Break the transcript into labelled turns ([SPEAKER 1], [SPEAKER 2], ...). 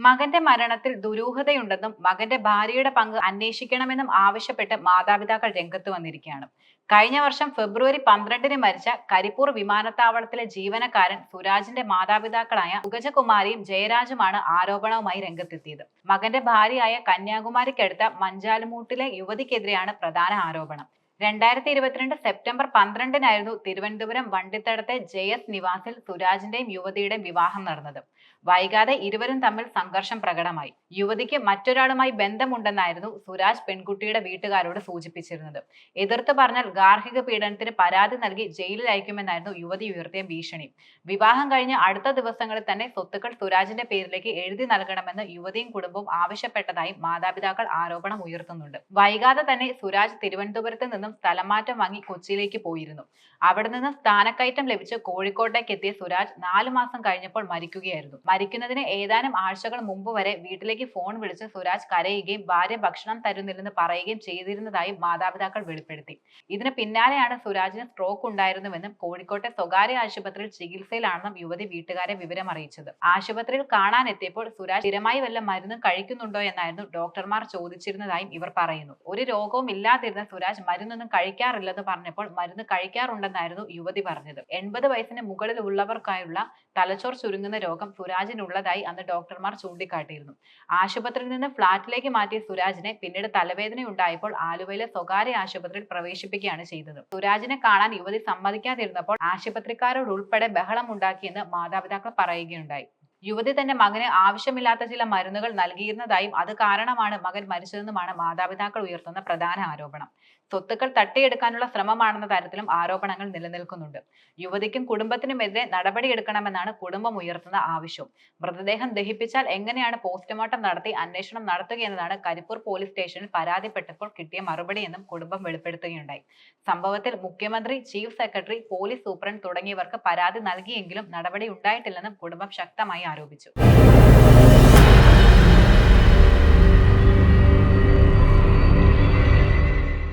[SPEAKER 1] മകന്റെ മരണത്തിൽ ദുരൂഹതയുണ്ടെന്നും മകന്റെ ഭാര്യയുടെ പങ്ക് അന്വേഷിക്കണമെന്നും ആവശ്യപ്പെട്ട് മാതാപിതാക്കൾ രംഗത്ത് വന്നിരിക്കുകയാണ്. കഴിഞ്ഞ വർഷം ഫെബ്രുവരി പന്ത്രണ്ടിന് മരിച്ച കരിപ്പൂർ വിമാനത്താവളത്തിലെ ജീവനക്കാരൻ സുരാജിന്റെ മാതാപിതാക്കളായ സുഗജകുമാരിയും ജയരാജുമാണ് ആരോപണവുമായി രംഗത്തെത്തിയത്. മകന്റെ ഭാര്യയായ കന്യാകുമാരിക്കടുത്ത മഞ്ചാലുമൂട്ടിലെ യുവതിക്കെതിരെയാണ് പ്രധാന ആരോപണം. രണ്ടായിരത്തി ഇരുപത്തിരണ്ട് സെപ്റ്റംബർ പന്ത്രണ്ടിനായിരുന്നു തിരുവനന്തപുരം വണ്ടിത്തടത്തെ ജെ എസ് നിവാസിൽ സുരാജിന്റെയും യുവതിയുടെയും വിവാഹം നടന്നത്. വൈകാതെ ഇരുവരും തമ്മിൽ സംഘർഷം പ്രകടമായി. യുവതിക്ക് മറ്റൊരാളുമായി ബന്ധമുണ്ടെന്നായിരുന്നു സുരാജ് പെൺകുട്ടിയുടെ വീട്ടുകാരോട് സൂചിപ്പിച്ചിരുന്നത്. എതിർത്ത് പറഞ്ഞാൽ ഗാർഹിക പീഡനത്തിന് പരാതി നൽകി ജയിലിൽ അയക്കുമെന്നായിരുന്നു യുവതി ഉയർത്തിയ ഭീഷണി. വിവാഹം കഴിഞ്ഞ് അടുത്ത ദിവസങ്ങളിൽ തന്നെ സ്വത്തുക്കൾ സുരാജിന്റെ പേരിലേക്ക് എഴുതി നൽകണമെന്ന് യുവതിയും കുടുംബവും ആവശ്യപ്പെട്ടതായി മാതാപിതാക്കൾ ആരോപണം ഉയർത്തുന്നുണ്ട്. വൈകാതെ തന്നെ സുരാജ് തിരുവനന്തപുരത്ത് നിന്നും സ്ഥലമാറ്റം വാങ്ങി കൊച്ചിയിലേക്ക് പോയിരുന്നു. അവിടെ നിന്ന് സ്ഥാനക്കയറ്റം ലഭിച്ച് കോഴിക്കോട്ടേക്ക് എത്തിയ സുരാജ് നാലു മാസം കഴിഞ്ഞപ്പോൾ മരിക്കുകയായിരുന്നു. മരിക്കുന്നതിന് ഏതാനും ആഴ്ചകൾ മുമ്പ് വരെ വീട്ടിലേക്ക് ഫോൺ വിളിച്ച് സുരാജ് കരയുകയും ഭാര്യ ഭക്ഷണം തരുന്നില്ലെന്ന് പറയുകയും ചെയ്തിരുന്നതായും മാതാപിതാക്കൾ വെളിപ്പെടുത്തി. ഇതിന് പിന്നാലെയാണ് സുരാജിന് സ്ട്രോക്ക് ഉണ്ടായിരുന്നുവെന്നും കോഴിക്കോട്ടെ സ്വകാര്യ ആശുപത്രിയിൽ ചികിത്സയിലാണെന്നും യുവതി വീട്ടുകാരെ വിവരം അറിയിച്ചത്. ആശുപത്രിയിൽ കാണാനെത്തിയപ്പോൾ സുരാജ് സ്ഥിരമായി വല്ല മരുന്നും കഴിക്കുന്നുണ്ടോ എന്നായിരുന്നു ഡോക്ടർമാർ ചോദിച്ചിരുന്നതായും ഇവർ പറയുന്നു. ഒരു രോഗവും ഇല്ലാതിരുന്ന സുരാജ് മരുന്നൊന്നും കഴിക്കാറില്ലെന്ന് പറഞ്ഞപ്പോൾ മരുന്ന് കഴിക്കാറുണ്ടെന്നായിരുന്നു യുവതി പറഞ്ഞത്. എൺപത് വയസ്സിന് മുകളിലുള്ളവർക്കായുള്ള തലച്ചോർ ചുരുങ്ങുന്ന രോഗം സുരാജിനുള്ളതായി അന്ന് ഡോക്ടർമാർ ചൂണ്ടിക്കാട്ടിയിരുന്നു. ആശുപത്രിയിൽ നിന്ന് ഫ്ളാറ്റിലേക്ക് മാറ്റിയ സുരാജിനെ പിന്നീട് തലവേദന ഉണ്ടായപ്പോൾ ആലുവയിലെ സ്വകാര്യ ആശുപത്രിയിൽ പ്രവേശിപ്പിക്കുകയാണ് ചെയ്തത്. സുരാജിനെ കാണാൻ യുവതി സമ്മതിക്കാതിരുന്നപ്പോൾ ആശുപത്രിക്കാരോട് ഉൾപ്പെടെ ബഹളം ഉണ്ടാക്കിയെന്ന് മാതാപിതാക്കൾ പറയുകയുണ്ടായി. യുവതി തന്റെ മകന് ആവശ്യമില്ലാത്ത ചില മരുന്നുകൾ നൽകിയിരുന്നതായും അത് കാരണമാണ് മകൻ മരിച്ചതെന്നുമാണ് മാതാപിതാക്കൾ ഉയർത്തുന്ന പ്രധാന ആരോപണം. സ്വത്തുക്കൾ തട്ടിയെടുക്കാനുള്ള ശ്രമമാണെന്ന തരത്തിലും ആരോപണങ്ങൾ നിലനിൽക്കുന്നുണ്ട്. യുവതിക്കും കുടുംബത്തിനുമെതിരെ നടപടിയെടുക്കണമെന്നാണ് കുടുംബം ഉയർത്തുന്ന ആവശ്യം. മൃതദേഹം ദഹിപ്പിച്ചാൽ എങ്ങനെയാണ് പോസ്റ്റ്മോർട്ടം നടത്തി അന്വേഷണം നടത്തുകയെന്നതാണ് കരിപ്പൂർ പോലീസ് സ്റ്റേഷനിൽ പരാതിപ്പെട്ടപ്പോൾ കിട്ടിയ മറുപടിയെന്നും കുടുംബം വെളിപ്പെടുത്തുകയുണ്ടായി. സംഭവത്തിൽ മുഖ്യമന്ത്രി ചീഫ് സെക്രട്ടറി പോലീസ് സൂപ്രണ്ട് തുടങ്ങിയവർക്ക് പരാതി നൽകിയെങ്കിലും നടപടി ഉണ്ടായിട്ടില്ലെന്നും കുടുംബം ശക്തമായി ആരോപിച്ചു.